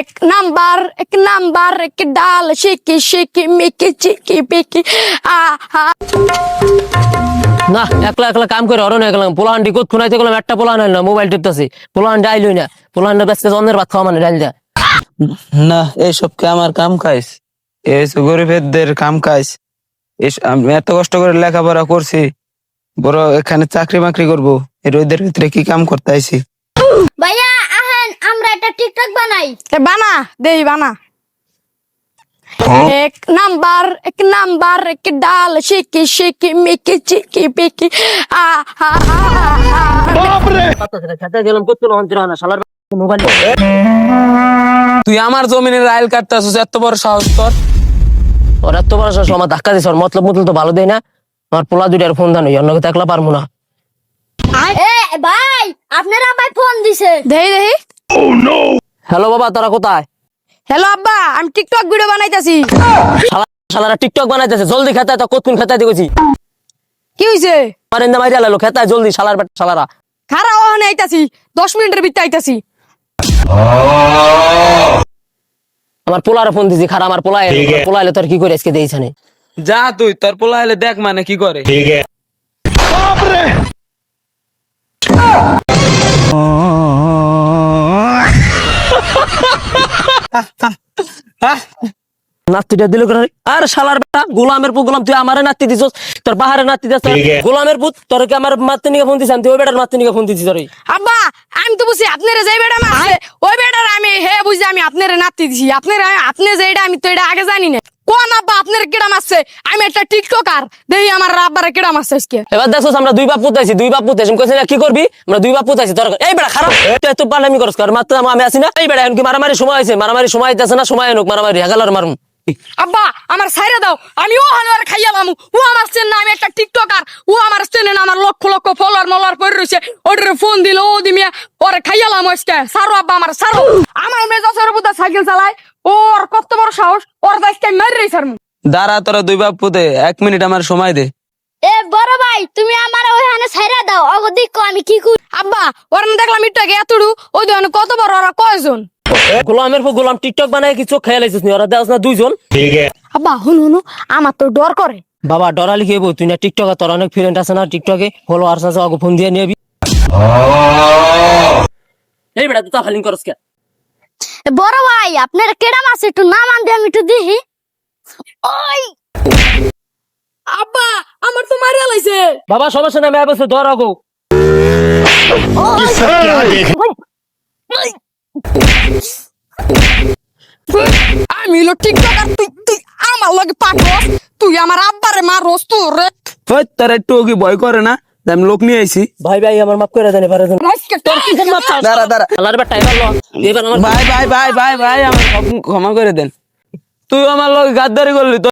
এক নাম্বার এক নাম্বার এক ডাল শিকি শিকি মিকি চিকি পিকি আ হা। না একলা একলা কাম করে অরণ হয়ে গেলাম। পোলাহান্ডি কোথ খুনাইতে গেলাম? একটা পোলাহান না মোবাইল টিপতেছি। পোলাহান্ডি আইলই না। পোলাহান্ডি ব্যস্ত অন্যের ভাত খাওয়া মানে ডাইল দেয়া না এইসব কে আমার কাম খাইস? এইসব গরিবের কাম খাইস? এস- আমি এত কষ্ট করে লেখাপড়া করছি বড় এখানে চাকরি বাকরি করব এই রোদের ভিতরে কি কাম করতে আইছি? ভাইয়া আমরা একটা টিকটক বানাই। বানা দেই বানা। এক নাম্বার এক নাম্বার এক ডাল শিকি শিকি মিকি চিকি পিকি। আ হা হা কোথ তুই আমার জমিনের আইল কাটতেছিস এত বড় সাহস তোর। ওর এত বড় শাস আমার ধাক্কা দিছে ওর মতলব মতলব তো ভালো দেয় না। আমার পোলা দুইটার ফোন দানো অন্যকে একলা পারব না। ভাই আপনারা ভাই ফোন দিছে। দেই দেই। হ্যালো বাবা তোরা কোথায়? হ্যালো আব্বা আমি টিকটক ভিডিও বানাইতাছি। শালা শালারা টিকটক বানাইতেছে জলদি খেতে তো কতক্ষণ খেতে দেখেছি কি হইছে? আমার এন্দা মাইরা লালো খেতে জলদি শালার বেটা শালারা। খারা ওখানে আইতাছি দশ মিনিটের ভিতরে আইতাছি। আমার পোলার ফোন দিছি খারা আমার পোলা এলো। পোলা এলে তোর কি করে আজকে দিয়েছে যা তুই তোর পোলা হলে দেখ মানে কি করে। নাতিটা দিল করে আর শালার বেটা গোলামের পুত গোলাম তুই আমারে নাতি দিছস? তোর বাহারে নাতি দিছস গোলামের পুত তোর কি আমার মাতে নিয়ে ফোন দিছ? তুই ওই বেটার মাতে নিকে ফোন দিছিস তোর। আব্বা আমি তো বুঝছি আপনারা যে বেটা মারছে ওই বেটার আমি হে বুঝছি আমি আপনারে নাতি দিছি। আপনারা আপনি যে এটা আমি তো এটা আগে জানি না কোন আব্বা আপনার কেডা মারছে? আমি একটা টিকটকার। দেখি আমার আব্বারে কেডা মারছে আজকে। এবার দেখছস আমরা দুই বাপ পুত আছি দুই বাপ পুত আছি কইছ না কি করবি? আমরা দুই বাপ পুত আছি তোর এই বেটা খারাপ। তুই তো পালামি করছ কর মাত্র আমি আছি না। এই বেটা এখন কি মারামারি সময় আছে মারামারি সময় আইতাছে না? সময় এনুক মারামারি হেগালার মারুম। আব্বা আমার সাইরে দাও। আমি ও হানোয়ার খাইয়ালাম ও আমার চেন আমি একটা টিকটকার। ও আমার চেনে আমার লক্ষ লক্ষ ফলোয়ার মলার পরে রয়েছে ওটারে ফোন দিল ও দিমিয়া ওরে খাইয়ালাম আজকে। সারো আব্বা আমার সারো। আমার মেজা সরে বুদা সাইকেল চালায় ওর কত বড় সাহস ওর আজকে মারি রই সারমু দাঁড়া তোরা দুই বাপ পুতে এক মিনিট আমার সময় দে। এ বড় ভাই তুমি আমার ওখানে ছাইরা দাও। অগদিক আমি কি করি। আব্বা ওর না দেখলাম ইটটাকে এতড়ু ওই দোকানে কত বড় ওরা কয়জন? গোলামের পর গোলাম টিকটক বানায় কি চোখ খেয়াল আইছিস নি? ওরা দেওয়াস না দুইজন? আব্বা হুন হুনু আমার তো ডর করে। বাবা ডরালি কি হইব তুই না টিকটকে তোর অনেক ফ্রেন্ড আছে না টিকটকে হলো আর সাথে আগে ফোন দিয়ে নিবি এই বেটা তুই তাফালিং করস কে? এ বড় ভাই আপনারা কেডা মাছ একটু নাম আনতে আমি একটু দেখি। ওই! আব্বা আমার তো মারিয়া লাইছে। বাবা সমস্যা নাই আমি বসে ধর আগো। আমি হলো টিকটকার তুই তুই আমার লগে পাঠস তুই আমার আব্বারে মারস তুই রে ওই, তোর একটু কি ভয় করে না? আমি লোক নিয়ে আইছি। ভাই ভাই আমার মাফ করে দেন এবারে দাঁড়া দাঁড়া। আল্লাহর বেটা এবার ল এবার আমার ভাই ভাই ভাই ভাই ভাই আমার ক্ষমা করে দেন। তুই আমার লোক গাদ্দারি করলি তো